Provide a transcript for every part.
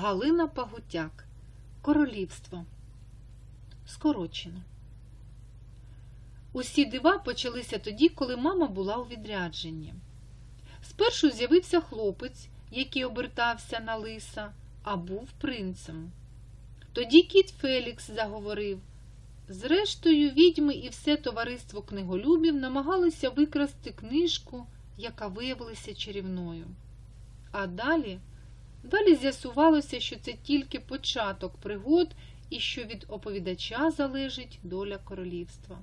Галина Пагутяк. Королівство. Скорочено. Усі дива почалися тоді, коли мама була у відрядженні. Спершу з'явився хлопець, який обертався на лиса, а був принцем. Тоді кіт Фелікс заговорив. Зрештою, відьми і все товариство книголюбів намагалися викрасти книжку, яка виявилася чарівною. А далі, далі з'ясувалося, що це тільки початок пригод і що від оповідача залежить доля королівства.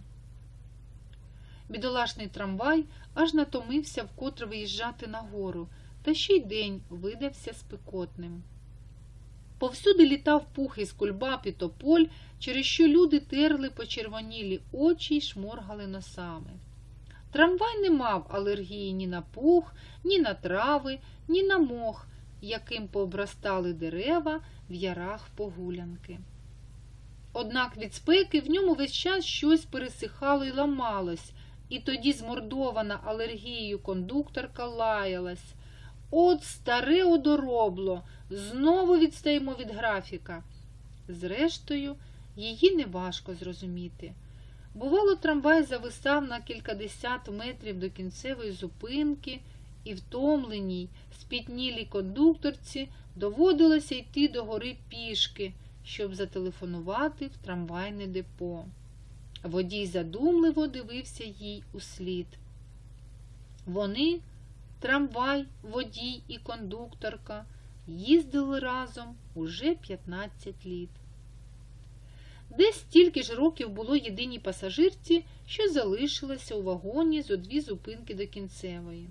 Бідолашний трамвай аж натомився вкотре виїжджати на гору, та ще й день видався спекотним. Повсюди літав пух із кульбаб і тополь, через що люди терли почервонілі очі й шморгали носами. Трамвай не мав алергії ні на пух, ні на трави, ні на мох, яким пообростали дерева в ярах погулянки. Однак від спеки в ньому весь час щось пересихало й ламалось, і тоді змордована алергією кондукторка лаялась. От старе одоробло, знову відстаємо від графіка. Зрештою, її неважко зрозуміти. Бувало, трамвай зависав на кількадесят метрів до кінцевої зупинки, і втомленій, спітнілій кондукторці доводилося йти до гори пішки, щоб зателефонувати в трамвайне депо. Водій задумливо дивився їй услід. Вони, трамвай, водій і кондукторка, їздили разом уже 15 літ. Десь стільки ж років було єдиній пасажирці, що залишилася у вагоні зо дві зупинки до кінцевої.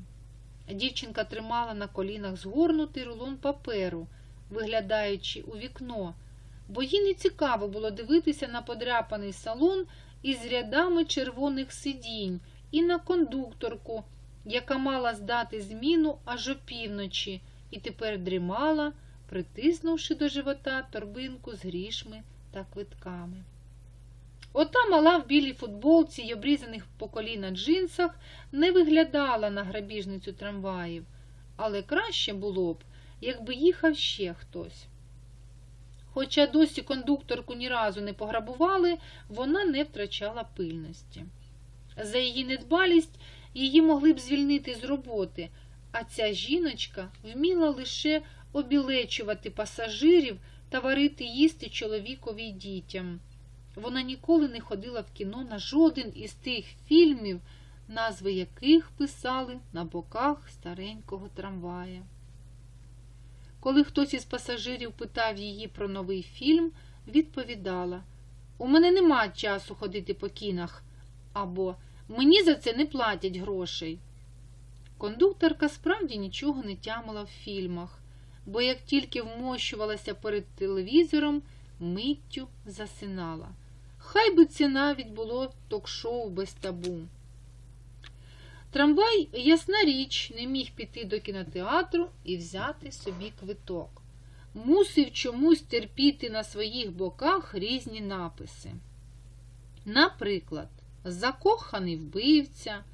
Дівчинка тримала на колінах згорнутий рулон паперу, виглядаючи у вікно, бо їй не цікаво було дивитися на подряпаний салон із рядами червоних сидінь і на кондукторку, яка мала здати зміну аж опівночі, і тепер дрімала, притиснувши до живота торбинку з грішми та квитками. Ота мала в білій футболці й обрізаних по коліна джинсах не виглядала на грабіжницю трамваїв, але краще було б, якби їхав ще хтось. Хоча досі кондукторку ні разу не пограбували, вона не втрачала пильності. За її недбалість її могли б звільнити з роботи, а ця жіночка вміла лише обілечувати пасажирів та варити їсти чоловікові й дітям. Вона ніколи не ходила в кіно на жоден із тих фільмів, назви яких писали на боках старенького трамвая. Коли хтось із пасажирів питав її про новий фільм, відповідала У мене нема часу ходити по кінах або Мені за це не платять грошей. Кондукторка справді нічого не тямила в фільмах, бо як тільки вмощувалася перед телевізором, миттю засинала. Хай би це навіть було ток-шоу без табу. Трамвай, ясна річ, не міг піти до кінотеатру і взяти собі квиток. Мусив чомусь терпіти на своїх боках різні написи. Наприклад, закоханий вбивця,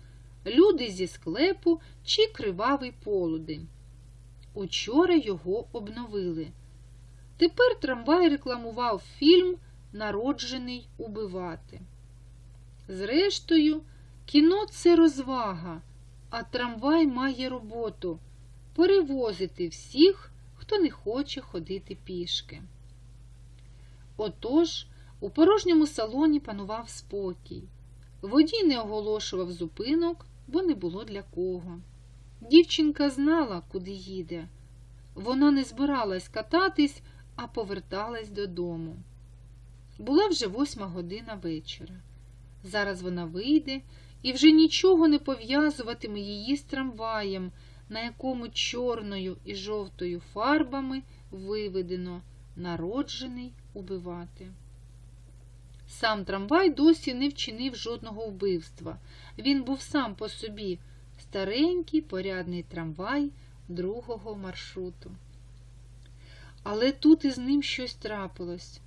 люди зі склепу чи кривавий полудень. Учора його обновили. Тепер трамвай рекламував фільм Народжений убивати. Зрештою, кіно це розвага, а трамвай має роботу перевозити всіх, хто не хоче ходити пішки. Отож, у порожньому салоні панував спокій. Водій не оголошував зупинок, бо не було для кого. Дівчинка знала, куди їде. Вона не збиралась кататись, а поверталась додому. Була вже восьма година вечора. Зараз вона вийде і вже нічого не пов'язуватиме її з трамваєм, на якому чорною і жовтою фарбами виведено народжений убивати. Сам трамвай досі не вчинив жодного вбивства. Він був сам по собі старенький порядний трамвай другого маршруту. Але тут із ним щось трапилось.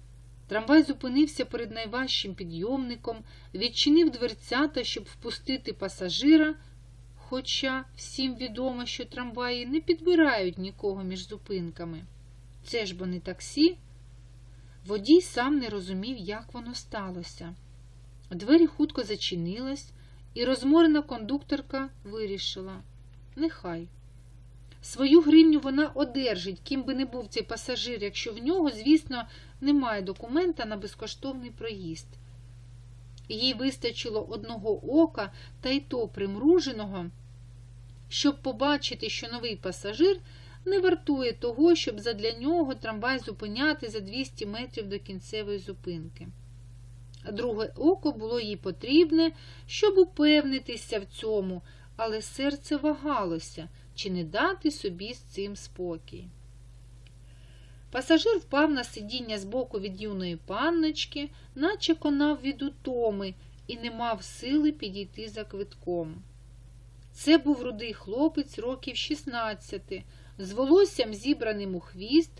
Трамвай зупинився перед найважчим підйомником, відчинив дверцята, щоб впустити пасажира, хоча всім відомо, що трамваї не підбирають нікого між зупинками. Це ж бо не таксі. Водій сам не розумів, як воно сталося. Двері хутко зачинились, і розморена кондукторка вирішила нехай. Свою гривню вона одержить, ким би не був цей пасажир, якщо в нього, звісно, немає документа на безкоштовний проїзд. Їй вистачило одного ока, та й то примруженого, щоб побачити, що новий пасажир не вартує того, щоб задля нього трамвай зупиняти за 200 метрів до кінцевої зупинки. Друге око було їй потрібне, щоб упевнитися в цьому, але серце вагалося, чи не дати собі з цим спокій. Пасажир впав на сидіння збоку від юної панночки, наче конав від утоми і не мав сили підійти за квитком. Це був рудий хлопець років 16, з волоссям зібраним у хвіст,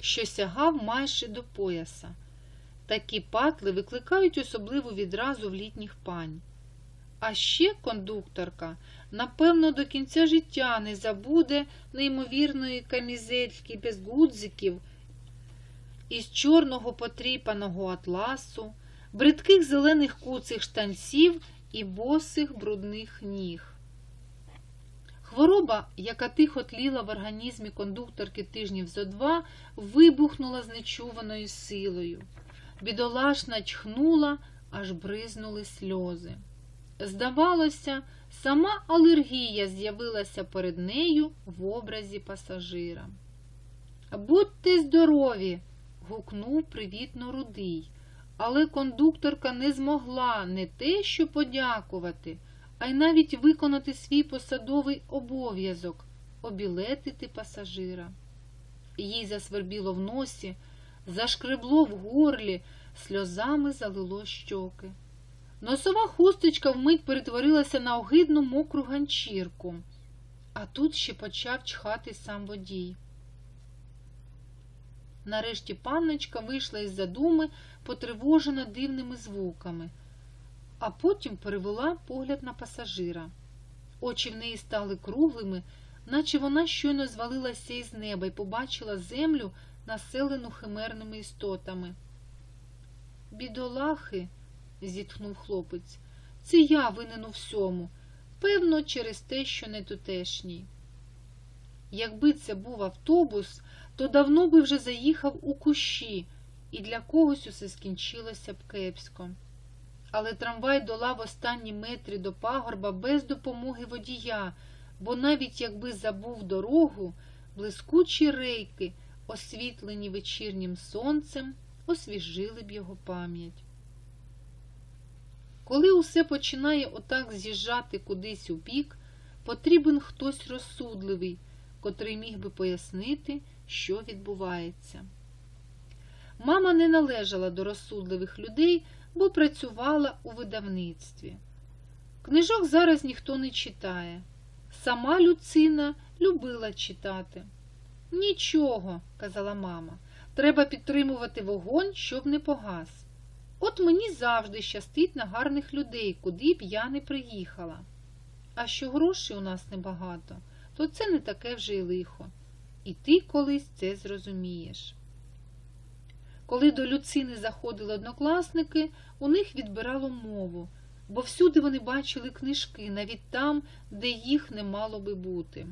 що сягав майже до пояса. Такі патли викликають особливу відразу в літніх пань. А ще кондукторка, напевно, до кінця життя не забуде неймовірної камізельки без гудзиків із чорного потріпаного атласу, бридких зелених куцих штанців і босих брудних ніг. Хвороба, яка тихо тліла в організмі кондукторки тижнів зо два, вибухнула з нечуваною силою. Бідолашна чхнула, аж бризнули сльози. Здавалося, сама алергія з'явилася перед нею в образі пасажира. Будьте здорові! гукнув привітно рудий, але кондукторка не змогла не те, що подякувати, а й навіть виконати свій посадовий обов'язок обілетити пасажира. Їй засвербіло в носі, зашкребло в горлі, сльозами залило щоки. Носова хусточка вмить перетворилася на огидну мокру ганчірку, а тут ще почав чхати сам водій. Нарешті панночка вийшла із задуми, потривожена дивними звуками, а потім перевела погляд на пасажира. Очі в неї стали круглими, наче вона щойно звалилася із неба і побачила землю, населену химерними істотами. Бідолахи, зітхнув хлопець, це я винен у всьому, певно, через те, що не тутешній. Якби це був автобус, то давно би вже заїхав у кущі, і для когось усе скінчилося б кепсько. Але трамвай долав останні метри до пагорба без допомоги водія, бо навіть якби забув дорогу, блискучі рейки, освітлені вечірнім сонцем, освіжили б його пам'ять. Коли усе починає отак з'їжджати кудись у бік, потрібен хтось розсудливий, котрий міг би пояснити, що відбувається. Мама не належала до розсудливих людей, бо працювала у видавництві. Книжок зараз ніхто не читає. Сама Люцина любила читати. Нічого, казала мама, треба підтримувати вогонь, щоб не погас. От мені завжди щастить на гарних людей, куди б я не приїхала. А що грошей у нас небагато, то це не таке вже й лихо. І ти колись це зрозумієш. Коли до Люцини заходили однокласники, у них відбирало мову, бо всюди вони бачили книжки, навіть там, де їх не мало би бути.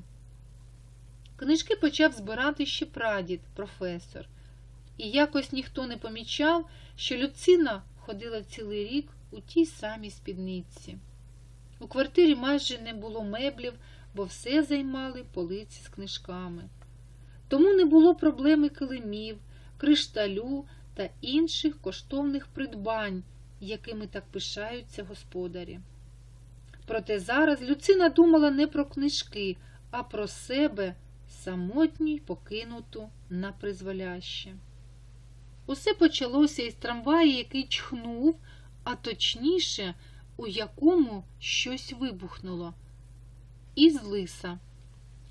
Книжки почав збирати ще прадід, професор, і якось ніхто не помічав, що Люцина ходила цілий рік у тій самій спідниці. У квартирі майже не було меблів, бо все займали полиці з книжками. Тому не було проблеми килимів, кришталю та інших коштовних придбань, якими так пишаються господарі. Проте зараз Люцина думала не про книжки, а про себе самотню й покинуту на призволяще. Усе почалося із трамвая, який чхнув, а точніше, у якому щось вибухнуло. Із лиса.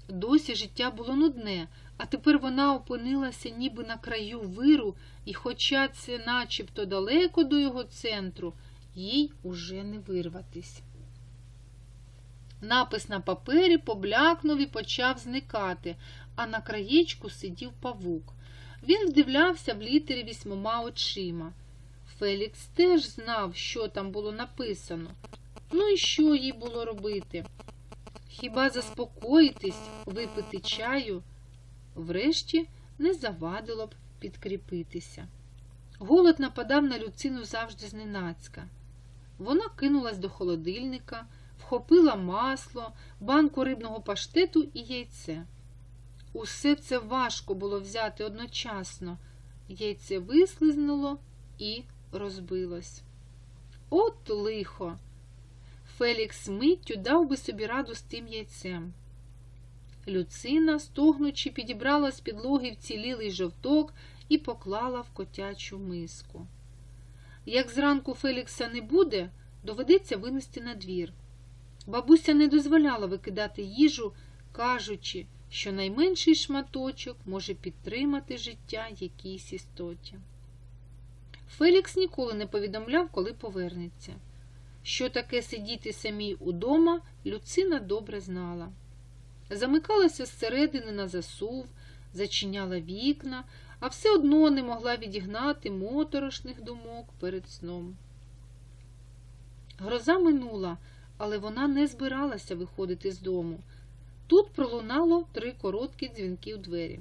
Досі життя було нудне, а тепер вона опинилася ніби на краю виру, і, хоча це начебто далеко до його центру, їй уже не вирватись. Напис на папері поблякнув і почав зникати, а на краєчку сидів павук. Він вдивлявся в літері вісьмома очима. Фелікс теж знав, що там було написано. Ну і що їй було робити? Хіба заспокоїтись, випити чаю? Врешті не завадило б підкріпитися. Голод нападав на Люцину завжди зненацька. Вона кинулась до холодильника, вхопила масло, банку рибного паштету і яйце. Усе це важко було взяти одночасно. Яйце вислизнуло і розбилось. От лихо! Фелікс миттю дав би собі раду з тим яйцем. Люцина, стогнучи, підібрала з підлоги вцілілий жовток і поклала в котячу миску. Як зранку Фелікса не буде, доведеться винести на двір. Бабуся не дозволяла викидати їжу, кажучи, що найменший шматочок може підтримати життя якійсь істоті. Фелікс ніколи не повідомляв, коли повернеться. Що таке сидіти самій удома, Люцина добре знала. Замикалася зсередини на засув, зачиняла вікна, а все одно не могла відігнати моторошних думок перед сном. Гроза минула, але вона не збиралася виходити з дому. Тут пролунало три короткі дзвінки в двері.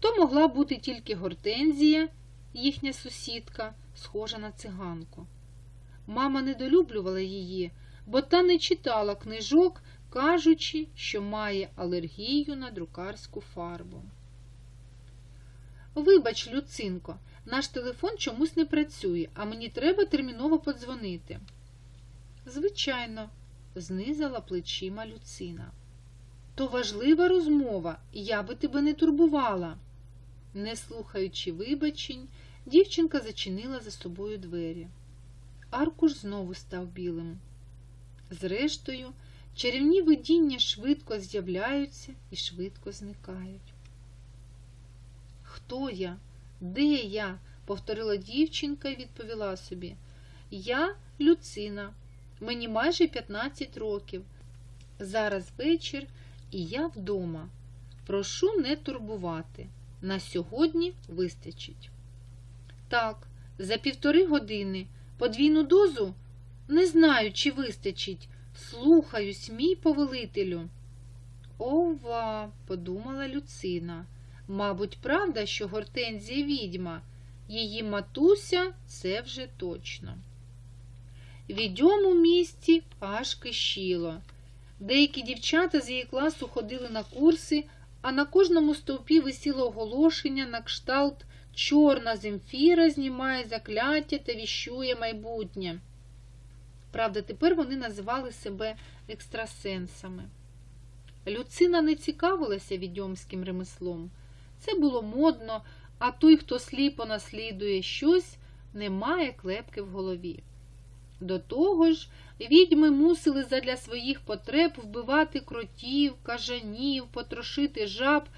То могла бути тільки гортензія, їхня сусідка, схожа на циганку. Мама недолюблювала її, бо та не читала книжок, кажучи, що має алергію на друкарську фарбу. Вибач, Люцинко, наш телефон чомусь не працює, а мені треба терміново подзвонити. Звичайно, знизала плечима Люцина. То важлива розмова, я би тебе не турбувала. Не слухаючи вибачень, дівчинка зачинила за собою двері. Аркуш знову став білим. Зрештою, чарівні видіння швидко з'являються і швидко зникають. Хто я? Де я? повторила дівчинка і відповіла собі. Я Люцина, мені майже 15 років. Зараз вечір, і я вдома. Прошу не турбувати. На сьогодні вистачить. Так, за півтори години. Подвійну дозу? Не знаю, чи вистачить. Слухаюсь, мій повелителю. Ова, подумала Люцина. Мабуть, правда, що гортензія відьма. Її матуся це вже точно. Відьом у місті аж кишіло. Деякі дівчата з її класу ходили на курси, а на кожному стовпі висіло оголошення на кшталт Чорна земфіра знімає закляття та віщує майбутнє. Правда, тепер вони називали себе екстрасенсами. Люцина не цікавилася відьомським ремеслом. Це було модно, а той, хто сліпо наслідує щось, не має клепки в голові. До того ж, відьми мусили задля своїх потреб вбивати кротів, кажанів, потрошити жаб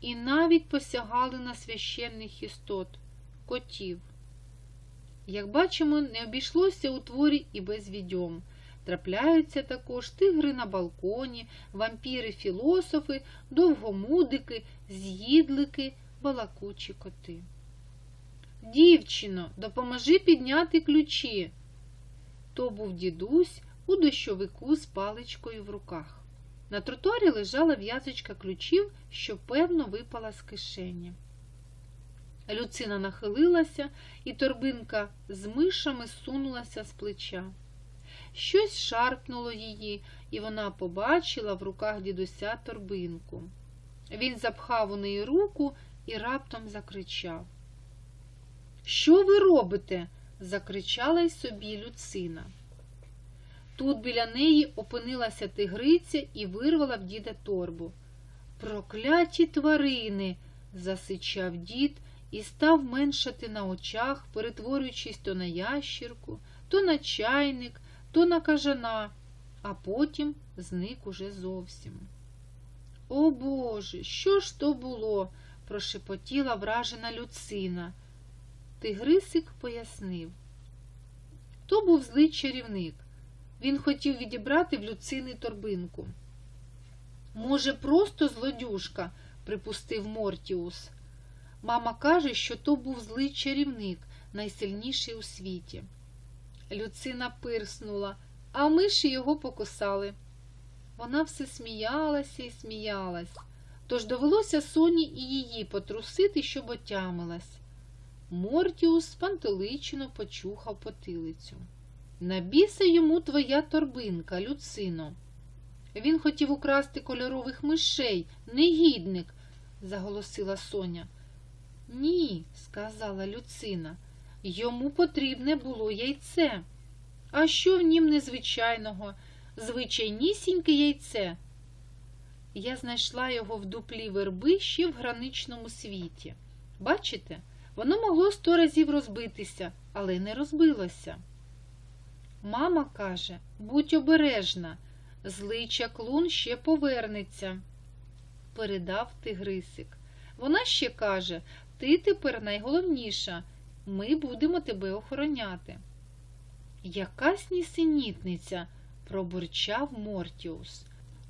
і навіть посягали на священних істот котів. Як бачимо, не обійшлося у творі і без відьом. Трапляються також тигри на балконі, вампіри-філософи, довгомудики, з'їдлики, балакучі коти. Дівчино, допоможи підняти ключі. То був дідусь у дощовику з паличкою в руках. На тротуарі лежала в'язочка ключів, що певно випала з кишені. Люцина нахилилася, і торбинка з мишами сунулася з плеча. Щось шарпнуло її, і вона побачила в руках дідуся торбинку. Він запхав у неї руку і раптом закричав. Що ви робите? Закричала й собі Люцина. Тут біля неї опинилася тигриця і вирвала в діда торбу. Прокляті тварини, засичав дід і став меншати на очах, перетворюючись то на ящірку, то на чайник, то на кажана, а потім зник уже зовсім. О Боже, що ж то було? прошепотіла вражена Люцина. Тигрисик пояснив. То був злий чарівник. Він хотів відібрати в Люцини торбинку. Може, просто злодюшка, припустив Мортіус. Мама каже, що то був злий чарівник, найсильніший у світі. Люцина пирснула, а миші його покусали. Вона все сміялася і сміялась, тож довелося Соні і її потрусити, щоб отямилась. Мортіус спантеличено почухав потилицю. Набіса йому твоя торбинка, Люцино. Він хотів украсти кольорових мишей, негідник, заголосила Соня. Ні, сказала Люцина, йому потрібне було яйце. А що в нім незвичайного? Звичайнісіньке яйце. Я знайшла його в дуплі верби ще в граничному світі. Бачите, воно могло сто разів розбитися, але не розбилося. Мама каже, будь обережна, злий чаклун ще повернеться, передав тигрисик. Вона ще каже, ти тепер найголовніша, ми будемо тебе охороняти. Якась нісенітниця, пробурчав Мортіус.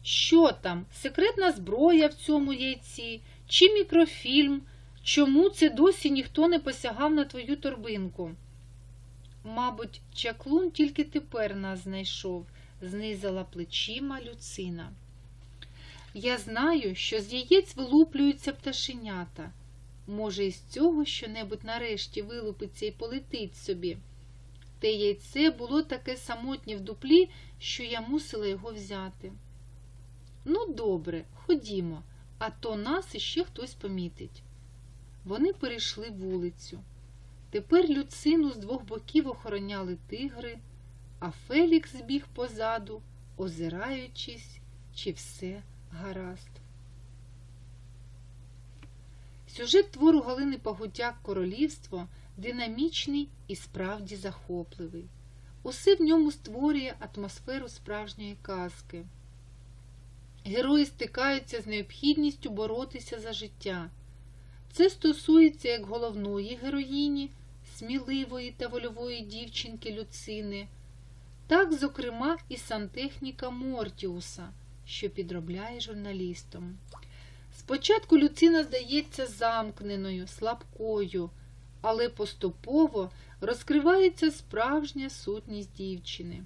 Що там, секретна зброя в цьому яйці, чи мікрофільм? Чому це досі ніхто не посягав на твою торбинку? Мабуть, чаклун тільки тепер нас знайшов, знизила плечима Люцина. Я знаю, що з яєць вилуплюються пташенята. Може, із цього щонебудь нарешті вилупиться і полетить собі. Те яйце було таке самотнє в дуплі, що я мусила його взяти. Ну, добре, ходімо, а то нас іще хтось помітить. Вони перейшли вулицю. Тепер Люцину з двох боків охороняли тигри, а Фелікс біг позаду, озираючись, чи все гаразд. Сюжет твору Галини Пагутяк Королівство динамічний і справді захопливий. Усе в ньому створює атмосферу справжньої казки. Герої стикаються з необхідністю боротися за життя. Це стосується як головної героїні, сміливої та вольової дівчинки Люцини, так, зокрема, і сантехніка Мортіуса, що підробляє журналістом. Спочатку Люцина здається замкненою, слабкою, але поступово розкривається справжня сутність дівчини.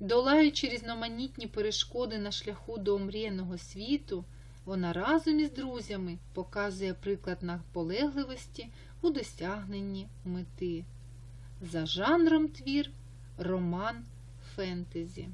Долаючи різноманітні перешкоди на шляху до омріяного світу, вона разом із друзями показує приклад наполегливості у досягненні мети. За жанром твір роман фентезі.